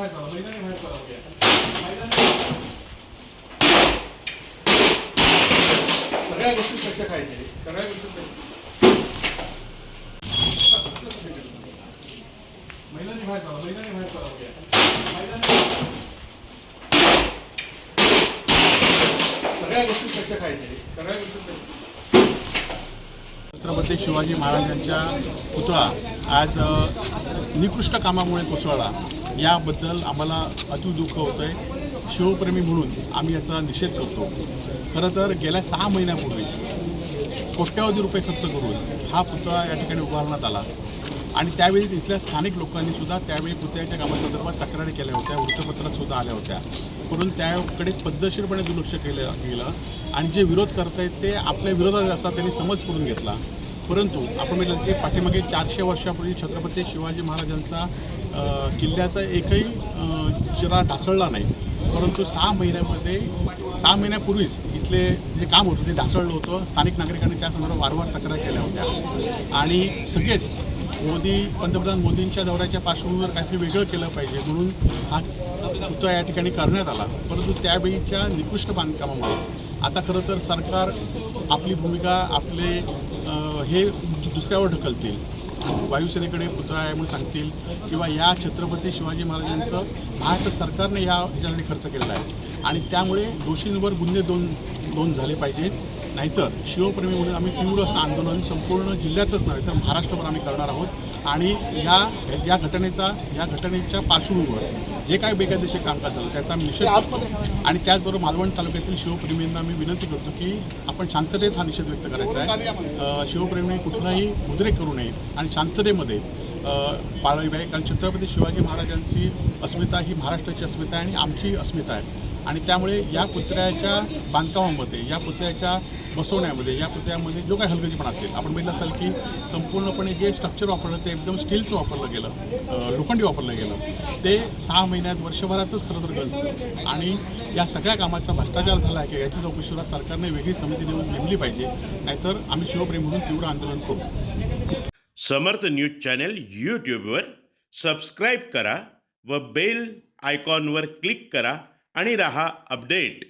बाहेर चला महिलांनी बाहेर चला उद्या. महिलांनी- सगळ्या गोष्टी स्वच्छ खायचे. सगळ्या गोष्टी स्वच्छ. महिलांनी बाहेर चला महिलांनी बाहेर चला उद्या. महिलांनी- सगळ्या गोष्टी स्वच्छ खायचे. सगळ्या गोष्टी स्वच्छ. छत्रपती शिवाजी महाराजांच्या पुतळा आज निकृष्ट कामामुळे कोसळला. याबद्दल आम्हाला अति दुःख होतं आहे शिवप्रेमी म्हणून आम्ही याचा निषेध करतो. खरं तर गेल्या सहा महिन्यापूर्वी कोट्यावधी रुपये खर्च करून हा पुतळा या ठिकाणी उभारण्यात आला. आणि त्यावेळी इथल्या स्थानिक लोकांनी सुद्धा त्यावेळी पुतळ्याच्या कामासंदर्भात तक्रारी केल्या होत्या वृत्तपत्रात सुद्धा आल्या होत्या. म्हणून त्याकडे पद्धतशीरपणे दुर्लक्ष केलं गेलं. आणि जे विरोध करतायत ते आपल्या विरोधात असा त्यांनी समज करून घेतला. परंतु आपण म्हटलं की पाठीमागे चारशे वर्षापूर्वी छत्रपती शिवाजी महाराजांचा किल्ल्याचा एकही चिरा ढासळला नाही. परंतु सहा महिन्यामध्ये सहा महिन्यापूर्वीच इथले जे काम होतं ते ढासळलं होतं. स्थानिक नागरिकांनी त्या संदर्भात वारंवार तक्रार केल्या होत्या. आणि सगळेच मोदी पंतप्रधान मोदींच्या दौऱ्याच्या पार्श्वभूमीवर काहीतरी वेगळं केलं पाहिजे म्हणून हा पुतळा या ठिकाणी करण्यात आला. परंतु त्यावेळीच्या निकृष्ट बांधकामामुळे आता खरं तर सरकार आपली भूमिका आपले हे दुसऱ्यावर ढकलतील. वायुसेनेकडे पुतळा आहे म्हणून सांगतील किंवा या छत्रपती शिवाजी महाराजांचं महाराष्ट्र सरकारने या ह्याच्यासाठी खर्च केलेला आहे. आणि त्यामुळे दोषींवर गुन्हे दोन दोन झाले पाहिजेत. नाहीतर शिवप्रेमी म्हणून आम्ही तीव्र असं आंदोलन संपूर्ण जिल्ह्यातच नव्हे तर महाराष्ट्रभर आम्ही करणार आहोत. आणि या या घटनेचा या घटनेच्या पार्श्वभूमीवर जे काय बेकायदेशीर कामकाज झालं त्याचा आम्ही निषेध आणि त्याचबरोबर मालवण तालुक्यातील शिवप्रेमींना मी विनंती करतो की आपण शांततेत हा निषेध व्यक्त करायचा आहे. अ, शिवप्रेमींनी कुठलाही उद्रेक करू नये आणि शांततेमध्ये अ, पाळावी कारण छत्रपती शिवाजी महाराजांची अस्मिता ही महाराष्ट्राची अस्मिता आहे आणि आमची अस्मिता आहे. आणि त्यामुळे या पुतळ्याच्या बांधकामामध्ये या पुतळ्याच्या बसवण्यामध्ये या कृत्यामध्ये जो काही हलगर्जीपणा असेल आपण बघितलं असाल की संपूर्णपणे जे स्ट्रक्चर वापरलं ते एकदम स्टीलचं वापरलं गेलं लोखंडी वापरलं गेलं ते सहा महिन्यात वर्षभरातच खरं तर गंजतं आणि या सगळ्या कामाचा भ्रष्टाचार झाला आहे की याची चौकशीला सरकारने वेगळी समिती नेमून नेमली पाहिजे नाहीतर आम्ही शिवप्रेम म्हणून तीव्र आंदोलन करू. समर्थ न्यूज चॅनल यूट्यूबवर सबस्क्राईब करा व बेल आयकॉनवर क्लिक करा आणि रहा अपडेट.